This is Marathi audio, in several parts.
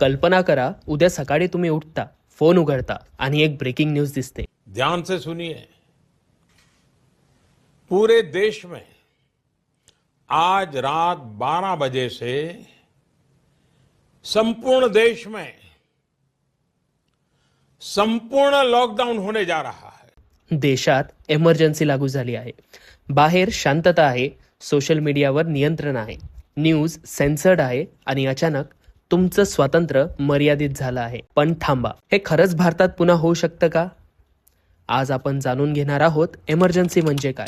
कल्पना करा उद्या सकाळी तुम्ही उठता फोन उघडता आणि एक ब्रेकिंग न्यूज दिसते. ध्यान से सुनिए। पूरे देश में आज रात 12 बजे से संपूर्ण देश में संपूर्ण लॉकडाउन होने जा रहा है। देशात एमर्जन्सी लागू झाली आहे. बाहेर शांतता आहे सोशल मीडियावर नियंत्रण आहे. न्यूज सेन्सर्ड आहे आणि अचानक तुमचं स्वातंत्र्य मर्यादित झालं आहे. पण थांबा. हे खरंच भारतात पुन्हा होऊ शकतं का? आज आपण जाणून घेणार आहोत एमर्जन्सी म्हणजे काय.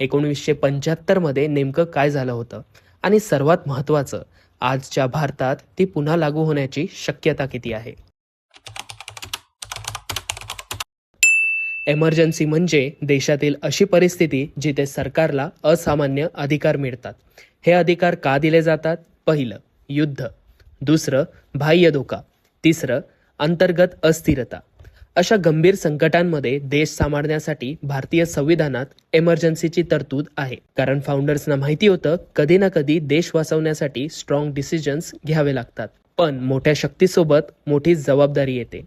एकोणीसशे पंच्याहत्तरमध्ये नेमकं काय झालं होतं? आणि सर्वात महत्त्वाचं आजच्या भारतात ती पुन्हा लागू होण्याची शक्यता किती आहे? एमर्जन्सी म्हणजे देशातील अशी परिस्थिती जिथे सरकारला असामान्य अधिकार मिळतात. हे अधिकार का दिले जातात? पहिलं युद्ध. दुसरं बाह्य धोका. तिसरं अंतर्गत अस्थिरता. अशा गंभीर संकटांमध्ये देश सांभाळण्यासाठी भारतीय संविधानात एमर्जन्सीची तरतूद आहे. कारण फाउंडर्सना माहिती होतं कधी ना कधी देश वाचवण्यासाठी स्ट्रॉंग डिसिजन्स घ्यावे लागतात. पण मोठ्या शक्तीसोबत मोठी जबाबदारी येते.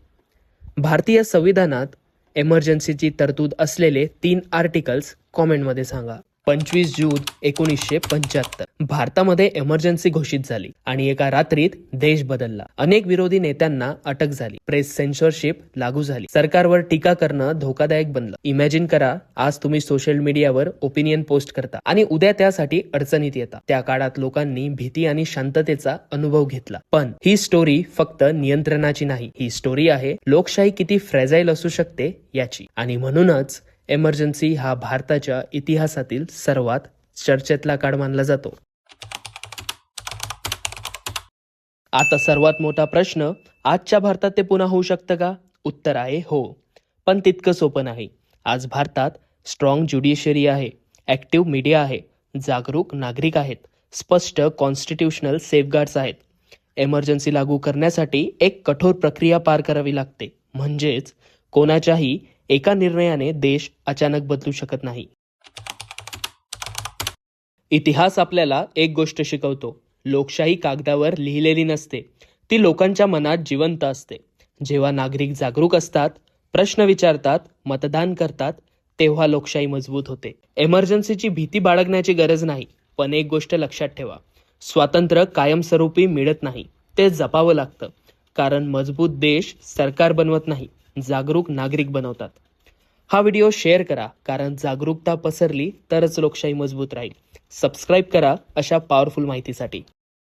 भारतीय संविधानात एमर्जन्सीची तरतूद असलेले तीन आर्टिकल्स कॉमेंटमध्ये सांगा. पंचवीस जून एकोणीसशे पंच्याहत्तर. भारतामध्ये एमर्जन्सी घोषित झाली आणि एका रात्रीत देश बदलला. अनेक विरोधी नेत्यांना अटक झाली. प्रेस सेन्सॉरशिप लागू झाली. सरकारवर टीका करणं धोकादायक बनलं. इमॅजिन करा आज तुम्ही सोशल मीडियावर ओपिनियन पोस्ट करता आणि उद्या त्यासाठी अडचणीत येता. त्या काळात लोकांनी भीती आणि शांततेचा अनुभव घेतला. पण ही स्टोरी फक्त नियंत्रणाची नाही ही स्टोरी आहे लोकशाही किती फ्रेजाईल असू शकते याची. आणि म्हणूनच एमर्जन्सी हा भारताच्या इतिहासातील सर्वात चर्चेतला काळ मानला जातो. आता सर्वात मोठा प्रश्न आजच्या भारतात ते पुन्हा होऊ शकतं का? उत्तर आहे हो. पण तितकं सोपं नाही. आज भारतात स्ट्रॉंग ज्युडिशियरी आहे ॲक्टिव्ह मीडिया आहे जागरूक नागरिक आहेत स्पष्ट कॉन्स्टिट्युशनल सेफगार्ड्स आहेत. एमर्जन्सी लागू करण्यासाठी एक कठोर प्रक्रिया पार करावी लागते. म्हणजेच कोणाच्याही एका निर्णयाने देश अचानक बदलू शकत नाही. इतिहास आपल्याला एक गोष्ट शिकवतो. लोकशाही कागदावर लिहिलेली नसते. ती लोकांच्या मनात जिवंत असते. जेव्हा नागरिक जागरूक असतात प्रश्न विचारतात मतदान करतात तेव्हा लोकशाही मजबूत होते. एमर्जन्सीची भीती बाळगण्याची गरज नाही पण एक गोष्ट लक्षात ठेवा. स्वातंत्र्य कायमस्वरूपी मिळत नाही. ते जपावं लागतं. कारण मजबूत देश सरकार बनवत नाही. जागरूक नागरिक बनवतात. हा व्हिडिओ शेअर करा कारण जागरूकता पसरली तरच लोकशाही मजबूत राहील. सबस्क्राईब करा अशा पॉवरफुल माहितीसाठी.